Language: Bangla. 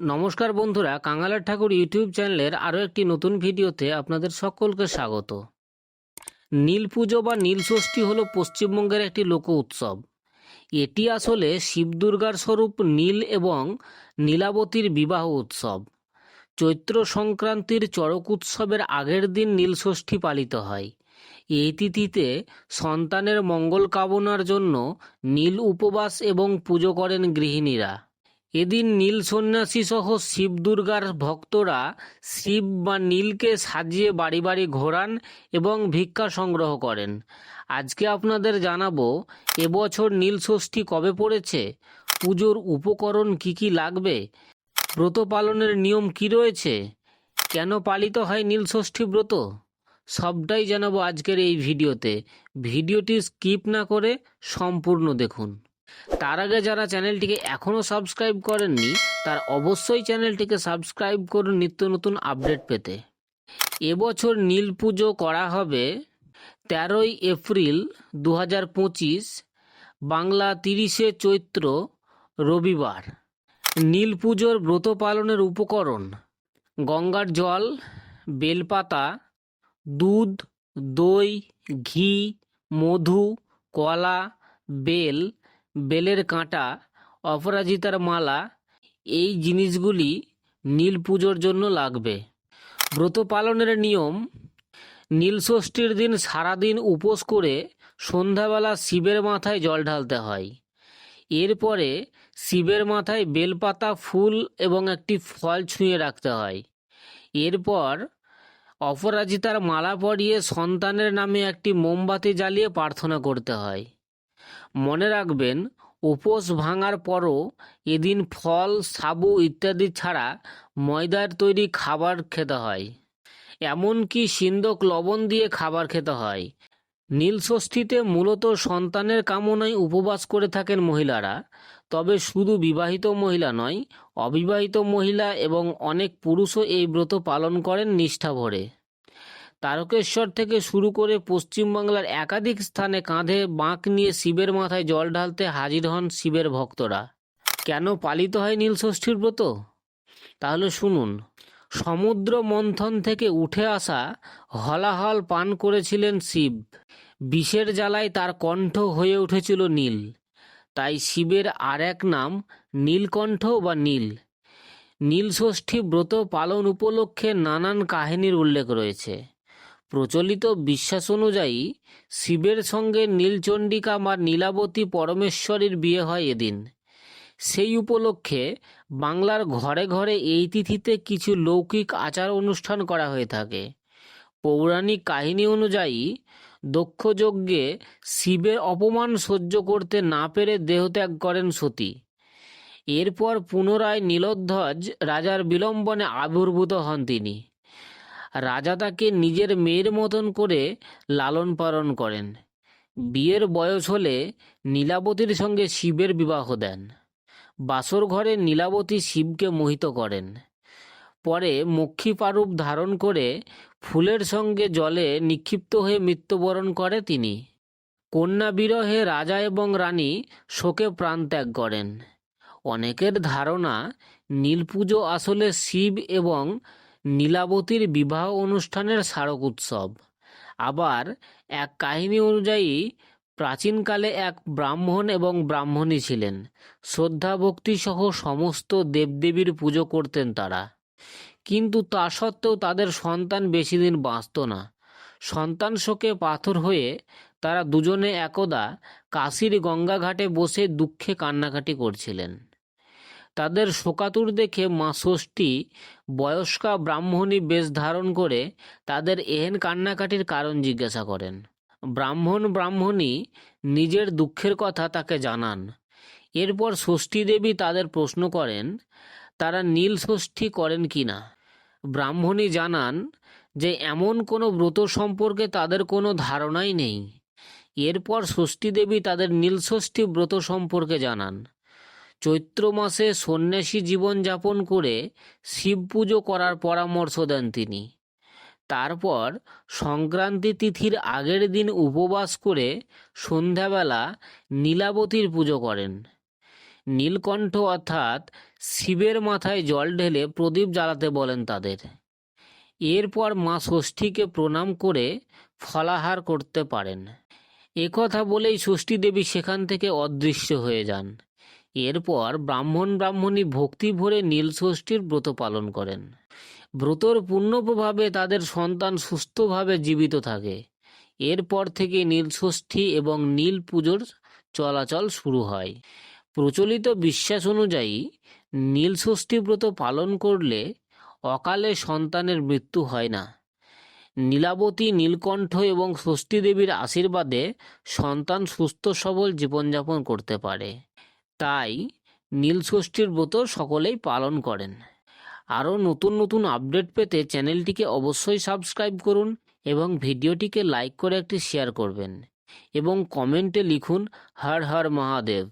নমস্কার বন্ধুরা, কাঙ্গালার ঠাকুর ইউটিউব চ্যানেলের আরও একটি নতুন ভিডিওতে আপনাদের সকলকে স্বাগত। নীল পুজো বা নীল ষষ্ঠী হলো পশ্চিমবঙ্গের একটি লোক উৎসব। এটি আসলে শিব দুর্গার স্বরূপ নীল এবং নীলাবতীর বিবাহ উৎসব। চৈত্র সংক্রান্তির চড়ক উৎসবের আগের দিন নীল ষষ্ঠী পালিত হয়। এই তিথিতে সন্তানের মঙ্গল কামনার জন্য নীল উপবাস এবং পুজো করেন গৃহিণীরা। এদিন নীল সন্ন্যাসী সহ শিব দুর্গার ভক্তরা শিব বা নীলকে সাজিয়ে বাড়ি বাড়ি ঘোরান এবং ভিক্ষা সংগ্রহ করেন। আজকে আপনাদের জানাব, এবছর নীল ষষ্ঠী কবে পড়েছে? পুজোর উপকরণ কি কি লাগবে? ব্রত পালনের নিয়ম কি রয়েছে? কেন পালিত হয় নীল ষষ্ঠী ব্রত? সবটাই জানাব আজকের এই ভিডিওতে। ভিডিওটি স্কিপ না করে সম্পূর্ণ দেখুন। তার আগে যারা চ্যানেলটিকে এখনও সাবস্ক্রাইব করেননি, তার অবশ্যই চ্যানেলটিকে সাবস্ক্রাইব করুন নিত্য নতুন আপডেট পেতে। এবছর নীল পুজো করা হবে তেরোই এপ্রিল দু হাজার পঁচিশ, বাংলা তিরিশে চৈত্র রবিবার। নীল পুজোর ব্রত পালনের উপকরণ, গঙ্গার জল, বেলপাতা, দুধ, দই, ঘি, মধু, কলা, বেল বেলের কাঁটা, অপরাজিতার মালা, এই জিনিসগুলি নীল পুজোর জন্য লাগবে। ব্রত পালনের নিয়ম নীলষষ্ঠীর দিন সারাদিন উপোস করে সন্ধ্যাবেলা শিবের মাথায় জল ঢালতে হয়। এরপরে শিবের মাথায় বেলপাতা, ফুল এবং একটি ফল ছুঁয়ে রাখতে হয়। এরপর অপরাজিতার মালা পরিয়ে সন্তানের নামে একটি মোমবাতি জ্বালিয়ে প্রার্থনা করতে হয়। মনে রাখবেন, উপোস ভাঙার পরও এদিন ফল, সাবু ইত্যাদি ছাড়া ময়দার তৈরি খাবার খেতে হয়। এমনকি সিন্দক লবণ দিয়ে খাবার খেতে হয়। নীল ষষ্ঠীতে মূলত সন্তানের কামনায় উপবাস করে থাকেন মহিলারা, তবে শুধু বিবাহিত মহিলা নয়, অবিবাহিত মহিলা এবং অনেক পুরুষও এই ব্রত পালন করেন নিষ্ঠা ভরে তারকেশ্বর থেকে শুরু করে পশ্চিমবাংলার একাধিক স্থানে কাঁধে বাঁক নিয়ে শিবের মাথায় জল ঢালতে হাজির হন শিবের ভক্তরা। কেন পালিত হয় নীলষষ্ঠীর ব্রত? তাহলে শুনুন। সমুদ্র মন্থন থেকে উঠে আসা হলাহল পান করেছিলেন শিব। বিষের জ্বালায় তার কণ্ঠ হয়ে উঠেছিল নীল। তাই শিবের আর এক নাম নীলকণ্ঠ বা নীল। নীলষষ্ঠী ব্রত পালন উপলক্ষে নানান কাহিনীর উল্লেখ রয়েছে। প্রচলিত বিশ্বাস অনুযায়ী, শিবের সঙ্গে নীলচণ্ডিকা বা নীলাবতী পরমেশ্বরীর বিয়ে হয় এদিন। সেই উপলক্ষে বাংলার ঘরে ঘরে এই তিথিতে কিছু লৌকিক আচার অনুষ্ঠান করা হয়ে থাকে। পৌরাণিক কাহিনী অনুযায়ী, দক্ষযজ্ঞে শিবের অপমান সহ্য করতে না পেরে দেহত্যাগ করেন সতী। এরপর পুনরায় নীলোধ্বজ রাজার বিলম্বনে আবির্ভূত হন তিনি। রাজা তাকে নিজের মেয়ের মতন করে লালন পালন করেন। বিয়ের বয়স হলে নীলাবতীর সঙ্গে শিবের বিবাহ দেন। বাসর ঘরে নীলাবতী শিবকে মোহিত করেন। পরে মক্ষীপারূপ ধারণ করে ফুলের সঙ্গে জলে নিক্ষিপ্ত হয়ে মৃত্যুবরণ করে তিনি। কন্যা বিরহে রাজা এবং রানী শোকে প্রাণত্যাগ করেন। অনেকের ধারণা নীলপুজো আসলে শিব এবং নীলাবতীর বিবাহ অনুষ্ঠানের স্মারক উৎসব। আবার এক কাহিনী অনুযায়ী প্রাচীনকালে এক ব্রাহ্মণ এবং ব্রাহ্মণী ছিলেন। শ্রদ্ধা ভক্তি সহ সমস্ত দেবদেবীর পুজো করতেন তারা। কিন্তু তা সত্ত্বেও তাদের সন্তান বেশি দিন বাঁচত না। সন্তান শোকে পাথর হয়ে তারা দুজনে একদা কাশীর গঙ্গাঘাটে বসে দুঃখে কান্নাকাটি করছিলেন। তাদের শোকাতুর দেখে মা ষষ্ঠী বয়স্কা ব্রাহ্মণী বেশ ধারণ করে তাদের এহেন কান্নাকাটির কারণ জিজ্ঞাসা করেন। ব্রাহ্মণ ব্রাহ্মণী নিজের দুঃখের কথা তাকে জানান। এরপর ষষ্ঠী দেবী তাদের প্রশ্ন করেন, তারা নীল ষষ্ঠী করেন কি না? ব্রাহ্মণী জানান যে এমন কোনো ব্রত সম্পর্কে তাদের কোনো ধারণাই নেই। এরপর ষষ্ঠী দেবী তাদের নীলষষ্ঠী ব্রত সম্পর্কে জানান। চৈত্র মাসে সন্ন্যাসী জীবনযাপন করে শিব পুজো করার পরামর্শ দেন তিনি। তারপর সংক্রান্তি তিথির আগের দিন উপবাস করে সন্ধ্যাবেলা নীলাবতীর পুজো করেন। নীলকণ্ঠ অর্থাৎ শিবের মাথায় জল ঢেলে প্রদীপ জ্বালাতে বলেন তাদের। এরপর মা ষষ্ঠীকে প্রণাম করে ফলাহার করতে পারেন। একথা বলেই ষষ্ঠী দেবী সেখান থেকে অদৃশ্য হয়ে যান। এরপর ব্রাহ্মণ ব্রাহ্মণী ভক্তি ভরে নীল ষষ্ঠীর ব্রত পালন করেন। ব্রতর পূর্ণ প্রভাবে তাদের সন্তান সুস্থভাবে জীবিত থাকে। এরপর থেকে নীলষষ্ঠী এবং নীল পুজোর চলাচল শুরু হয়। প্রচলিত বিশ্বাস অনুযায়ী নীলষষ্ঠী ব্রত পালন করলে অকালে সন্তানের মৃত্যু হয় না। নীলাবতী, নীলকণ্ঠ এবং ষষ্ঠী দেবীর আশীর্বাদে সন্তান সুস্থ সবল জীবনযাপন করতে পারে। তাই নীল ষষ্ঠীর ব্রত সকলেই পালন করেন। আরও নতুন নতুন আপডেট পেতে চ্যানেলটিকে অবশ্যই সাবস্ক্রাইব করুন এবং ভিডিওটিকে লাইক করে একটি শেয়ার করবেন এবং কমেন্টে লিখুন, হর হর মহাদেব।